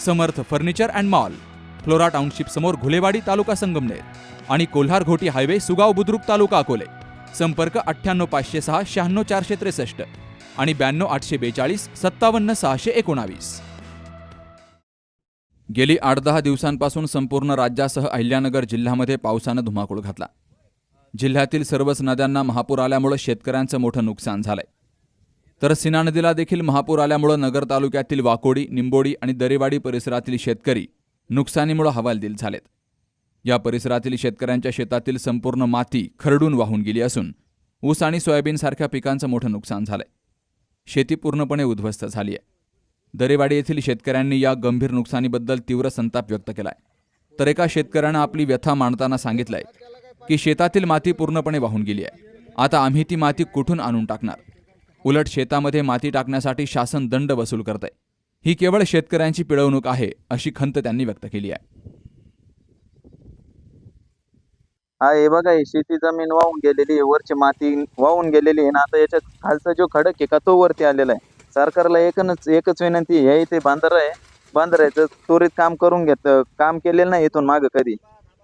Samarth furniture and mall Flora township समोर घुलेवाडी तालुका संगमनेर आणि Kolhar Ghoti highway Sugaon Budruk तालुका अकोले. संपर्क अठ्ठ्याण्णव पाचशे सहा शहाण्णव चारशे त्रेसष्ट आणि ब्याण्णव आठशे बेचाळीस सत्तावन्न सहाशे एकोणावीस. गेली आठ दहा दिवसांपासून संपूर्ण राज्यासह अहिल्यानगर जिल्ह्यामध्ये पावसानं धुमाकूळ घातला. जिल्ह्यातील सर्वच नद्यांना महापूर आल्यामुळे शेतकऱ्यांचं मोठं नुकसान झालंय. तर सिना नदीला देखील महापूर आल्यामुळं नगर तालुक्यातील वाकोडी निंबोडी आणि दरेवाडी परिसरातील शेतकरी नुकसानीमुळे हवालदिल झालेत. या परिसरातील शेतकऱ्यांच्या शेतातील संपूर्ण माती खरडून वाहून गेली असून ऊस आणि सोयाबीनसारख्या पिकांचं मोठं नुकसान झालंय. शेती पूर्णपणे उद्ध्वस्त झाली आहे दरेवाडी येथील शेतकऱ्यांनी या गंभीर नुकसानीबद्दल तीव्र संताप व्यक्त केलाय. तर एका शेतकऱ्यानं आपली व्यथा मांडताना सांगितलंय की शेतातील माती पूर्णपणे वाहून गेली आहे आता आम्ही ती माती कुठून आणून टाकणार? उलट शेतामध्ये माती टाकण्यासाठी शासन दंड वसूल करत आहे ही केवळ शेतकऱ्यांची पिळवणूक आहे अशी खंत त्यांनी व्यक्त केली आहे. हा हे बघा शेती जमीन वाहून गेलेली आहे वरची माती वाहून गेलेली आहे ना आता याच्यात खालचा जो खडक आहे का तो वरती आलेला आहे. सरकारला एकच एकच विनंती आहे, हे इथे बांधारा आहे. बांधारायचं त्वरित काम करून घेत काम केलेलं नाही इथून मागं कधी.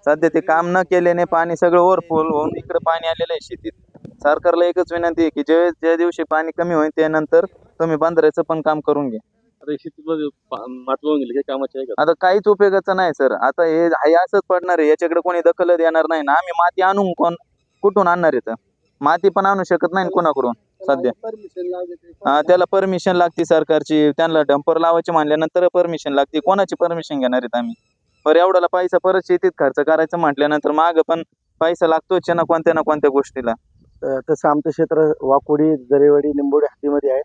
सध्या ते काम न केल्याने पाणी सगळं ओव्हरफुल होऊन इकडे पाणी आलेलं आहे शेतीत. सरकारला एकच विनंती आहे की ज्या ज्या दिवशी पाणी कमी होईल त्यानंतर तुम्ही बांधारायचं पण काम करून घ्या. आता शेतीमध्ये माती वाहून गेली काही कामाची आहे का? आता काहीच उपयोगाचं नाही सर. आता हे हे असंच पडणार आहे. याच्याकडे कोणी दखल देणार नाही ना. आम्ही माती आणून कोण कुठून आणणार आहे तर? माती पण आणू शकत नाही कोणाकडून सध्या. हा त्याला परमिशन लागते सरकारची. त्यांना डंपर लावायची म्हणल्यानंतर परमिशन लागते. कोणाची परमिशन घेणार आहेत आम्ही? पर एवढ्याला पैसा परत शेतीत खर्च करायचं म्हटल्यानंतर माग पण पैसा लागतोच ना कोणत्या ना कोणत्या गोष्टीला. तसं आमचं क्षेत्र वाकोडी जरेवाडी निंबोडी हद्दीमध्ये आहे.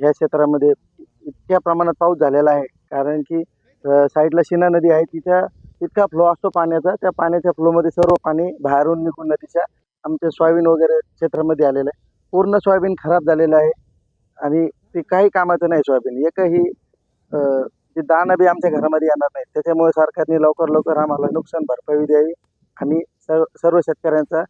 ह्या क्षेत्रामध्ये इतक्या प्रमाणात पाऊस झालेला आहे. कारण की साईडला शिना नदी आहे. तिच्या इतका फ्लो असतो पाण्याचा. त्या पाण्याच्या फ्लोमध्ये सर्व पाणी बाहेरून निघून नदीच्या आमच्या सोयाबीन वगैरे क्षेत्रामध्ये आलेलं आहे. पूर्ण सोयाबीन खराब झालेलं आहे. आणि ते काही कामाचं नाही सोयाबीन. एकही ते दाणं बी आमच्या घरामध्ये येणार नाही त्याच्यामुळे सरकारने लवकर लवकर आम्हाला नुकसान भरपाई द्यावी. आणि सर्व सर्व शेतकऱ्यांचा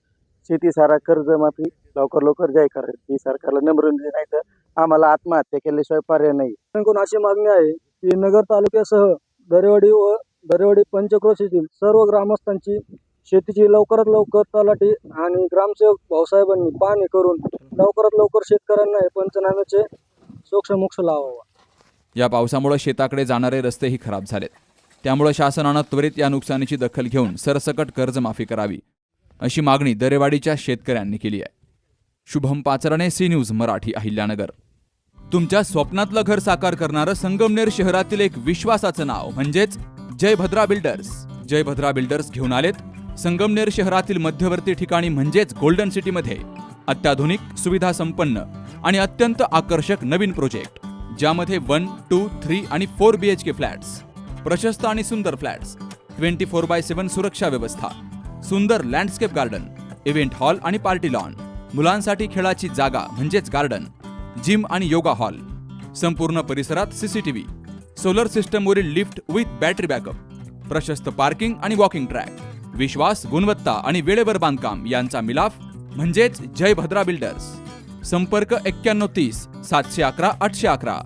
शेती सारा कर्जमाफी लवकर लवकर जाहीर करायची ही सरकारला नम्र विनंती नाही तर आम्हाला आत्महत्या केल्याशिवाय पर्याय नाही. बँकेकडून अशी मागणी आहे की नगर तालुक्यासह दरेवाडी व दरेवाडी पंचक्रोश येथील सर्व ग्रामस्थांची शेतीची लवकरात लवकर तलाठी आणि ग्रामसेवक भाऊसाहेबांनी पाहणी करून लवकरात लवकर शेतकऱ्यांना हे पंचनाम्याचे सोक्ष मोक्ष लावावा. या पावसामुळे शेताकडे जाणारे रस्तेही खराब झालेत. त्यामुळे शासनानं त्वरित या नुकसानीची दखल घेऊन सरसकट कर्जमाफी करावी. अशी मागणी दरेवाडीच्या शेतकऱ्यांनी केली आहे. Shubham Pacharne C news Marathi Ahilyanagar. तुमच्या स्वप्नातलं घर साकार करणारं संगमनेर शहरातील एक विश्वासाचं नाव म्हणजेच जयभद्रा बिल्डर्स. जयभद्रा बिल्डर्स घेऊन आलेत संगमनेर शहरातील मध्यवर्ती ठिकाणी म्हणजेच गोल्डन सिटीमध्ये अत्याधुनिक सुविधा संपन्न आणि अत्यंत आकर्षक नवीन प्रोजेक्ट ज्यामध्ये वन टू थ्री आणि four B H K flats प्रशस्त आणि सुंदर flats twenty four by seven सुरक्षा व्यवस्था सुंदर लँडस्केप गार्डन इव्हेंट हॉल आणि पार्टी लॉन. मुलांसाठी खेळाची जागा म्हणजेच गार्डन जिम आणि योगा हॉल. संपूर्ण परिसरात सीसीटीव्ही सोलर सिस्टमवरील लिफ्ट विथ बॅटरी बॅकअप प्रशस्त पार्किंग आणि वॉकिंग ट्रॅक विश्वास गुणवत्ता आणि वेळेवर बांधकाम यांचा मिलाफ म्हणजेच जय भद्रा बिल्डर्स. संपर्क एक्क्याण्णव तीस सातशे अकरा आठशे अकरा.